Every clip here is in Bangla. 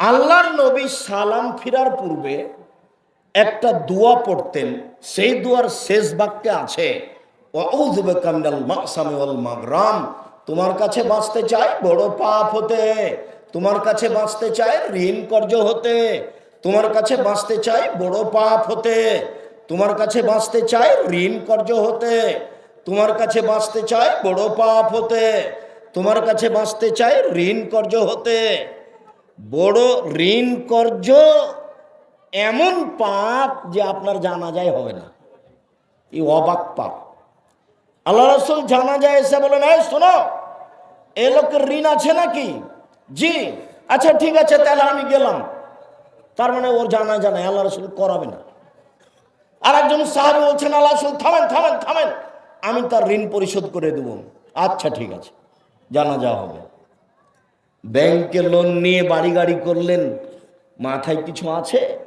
আল্লাহর নবী সালাম ফিরার পূর্বে একটা দোয়া পড়তেন, সেই দোয়ার শেষ বাক্যে আছে "ওয়াউযু বিকা মিনাল মাসামি ওয়াল মাগরাম তোমার কাছে বাঁচতে চাই বড় পাপ হতে, তোমার কাছে বাঁচতে চাই ঋণ কর্য হতে, তোমার কাছে বাঁচতে চাই বড় পাপ হতে, তোমার কাছে বাঁচতে চাই ঋণ কর্য হতে, তোমার কাছে বাঁচতে চাই বড় পাপ হতে, তোমার কাছে বাঁচতে চাই ঋণ কর্য হতে। বড় ঋণ কর্য এমন পাপ যে আপনার জানা যায় হবে না। এই অবাক পাপ। আল্লাহ রসুল জানা যায় এসে বলেন, এই শোনো, এ লোকের ঋণ আছে নাকি? জি আচ্ছা ঠিক আছে, তাহলে আমি গেলাম। তার মানে ওর জানা জানা আল্লাহ রসুল করাবে না। আর একজন সাহাবি বলছেন, আল্লাহ রসুল, থামেন থামেন থামেন, আমি তার ঋণ পরিশোধ করে দেব। আচ্ছা ঠিক আছে জানা যা হবে। ব্যাংকে লোন নিয়ে বাড়ি গাড়ি করলেন, মাথায় কিছু আছে?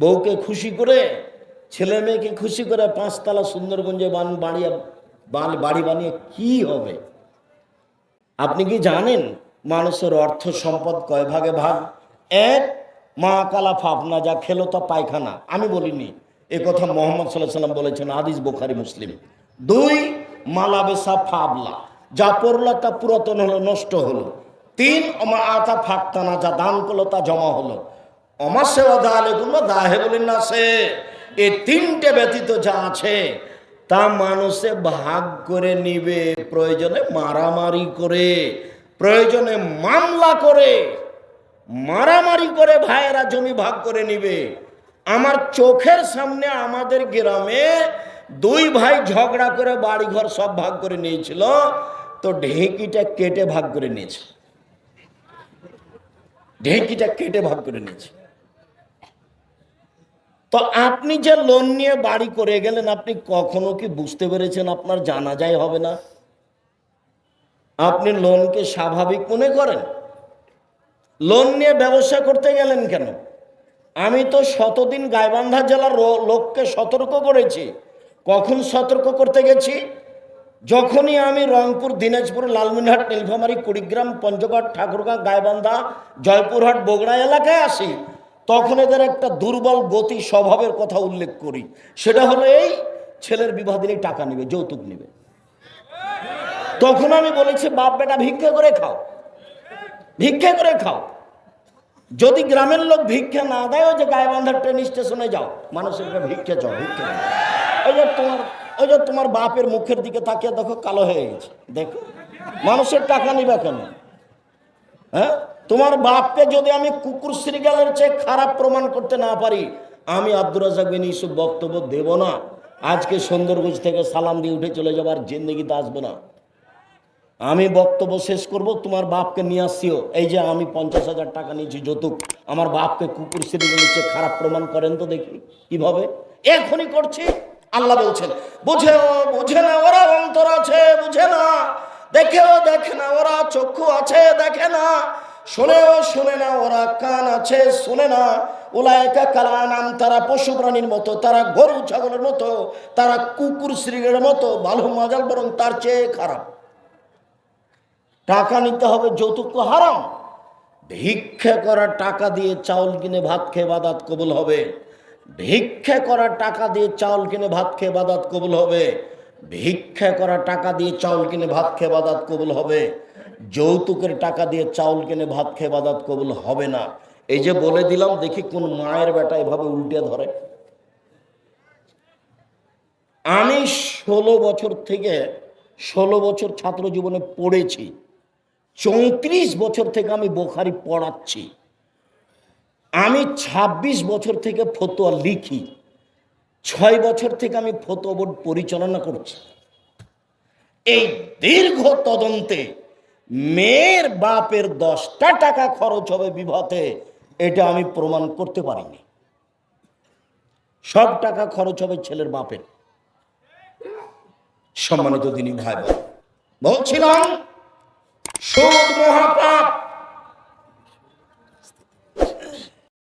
বউকে খুশি করে, ছেলে মেয়েকে খুশি করে পাঁচতলা সুন্দরগঞ্জে বান বান- বাড়ি বানিয়ে কি হবে? আপনি কি জানেন মানুষের অর্থ সম্পদ কয় ভাগে ভাগ? এক, মা কালা ফাফনা যা খেলো তা পায়খানা। আমি বলিনি, এ কথা মোহাম্মদ সাল্লাহ সাল্লাম বলেছেন আদিস বোখারি, মুসলিম। দুই মালাবেসা ফাবলা, যা পড়ল তা পুরাতন হলো, নষ্ট হলো। তিন অমা আতা ফাঁকতানা, যা দান করল তা জমা হলো। অমার সেবা দালে গুলো দাহে বলেন না সে এই তিনটে ব্যতীত যা আছে, তা মানুষে ভাগ করে নিবে, প্রয়োজনে মারামারি করে, প্রয়োজনে মামলা করে, মারামারি করে ভাইয়েরা জমি ভাগ করে নিবে। আমার চোখের সামনে আমাদের গ্রামে দুই ভাই ঝগড়া করে বাড়ি ঘর সব ভাগ করে নিয়েছিল, তো ঢেঁকিটা কেটে ভাগ করে নিয়েছে। ঢেঁকিটা কেটে ভাগ করে নিয়েছে। তো আপনি যে লোন নিয়ে বাড়ি করে গেলেন, আপনি কখনো কি বুঝতে পেরেছেন আপনার জানা যায় হবে না? আপনি লোনকে স্বাভাবিক মনে করেন? লোন নিয়ে ব্যবসা করতে গেলেন কেন? আমি তো শতদিন গাইবান্ধা জেলার লোককে সতর্ক করেছি। কখন সতর্ক করতে গেছি? যখনই আমি রংপুর, দিনাজপুর, লালমিনহাট, নীলফামারী, কুড়িগ্রাম, পঞ্চগড়, ঠাকুরগাঁ, গাইবান্ধা, জয়পুরহাট, বগুড়া এলাকায় আসি, তখন এদের একটা দুর্বল গতি স্বভাবের কথা উল্লেখ করি। সেটা হলো এই, ছেলের বিবাহ দিলেই টাকা নেবে, যৌতুক নেবে। তখন আমি বলেছি, বাপ বেটা, ভিক্ষা করে খাও। ভিক্ষা করে খাও। যদি গ্রামের লোক ভিক্ষা না দেয়, ওই যে গায়েবান্ধার ট্রেন স্টেশনে যাও, মানুষের ভিক্ষা চাও ভিক্ষা। ওই যে তোমার ওই যে তোমার বাপের মুখের দিকে তাকিয়ে দেখো কালো হয়ে গেছে। দেখো। মানুষের টাকা নিবা কেন? হ্যাঁ? তোমার বাপকে যদি আমি কুকুর শ্রীগালের চেয়ে খারাপ প্রমাণ করতে না পারি, আমি আব্দুর রাজাক বিন বক্তব্য দেব না। আজকে সুন্দরগঞ্জ থেকে সালাম দিয়ে উঠে চলে যাবার জিন্দগিতে আসব না। আমি বক্তব্য শেষ করব, তোমার বাপকে নিয়ে আসছিও এই যে আমি পঞ্চাশ হাজার টাকা নিয়েছি, যৌতুক। আমার বাপকে কুকুর সিঁড়ি নিচে খারাপ প্রমাণ করেন তো দেখি। কীভাবে? এখনই করছি। আল্লাহ বলছেন বুঝে ও বুঝে না, ওরা অন্তর আছে, বুঝে না। দেখেও দেখে না, ওরা চক্ষু আছে, দেখে না। শোনেও শুনে না, ওরা কান আছে, শুনে না। ওলায়কা কালা নাম তারা পশু প্রাণীর মতো, তারা গরু ছাগলের মতো, তারা কুকুর শ্রীগের মতো, বালু মাজাল বরং তার চেয়ে খারাপ। টাকা নিতে হবে যৌতুক হারাম। ভিক্ষা করা টাকা দিয়ে চাউল কিনে ভাত খেয়ে বাদাত কবুল হবে। ভিক্ষা করা টাকা দিয়ে চাউল কিনে ভাত খেয়ে বাদাত কবুল হবে। ভিক্ষা করা টাকা দিয়ে চাউল কিনে ভাত খেয়ে বাদাত কবুল হবে। যৌতুকের টাকা দিয়ে চাউল কিনে ভাত খেয়ে বাদাত কবুল হবে না। এই যে বলে দিলাম, দেখি কোন মায়ের বেটা এভাবে উল্টে ধরে। আমি ষোলো বছর থেকে, ষোলো বছর ছাত্র জীবনে পড়েছি। চৌত্রিশ বছর থেকে আমি বোখারি পড়াচ্ছি। আমি ২৬ বছর থেকে ফতোয়া লিখি, ছয় বছর থেকে আমি ফতোয়া বোর্ড পরিচালনা করছি। এই দীর্ঘ তদন্তে মেয়ের বাপের দশটা টাকা খরচ হবে বিবাহতে এটা আমি প্রমাণ করতে পারিনি। সব টাকা খরচ হবে ছেলের বাপের। সম্মানিত দিনী ভাই বলছিলাম, সুদ মহাপাপ।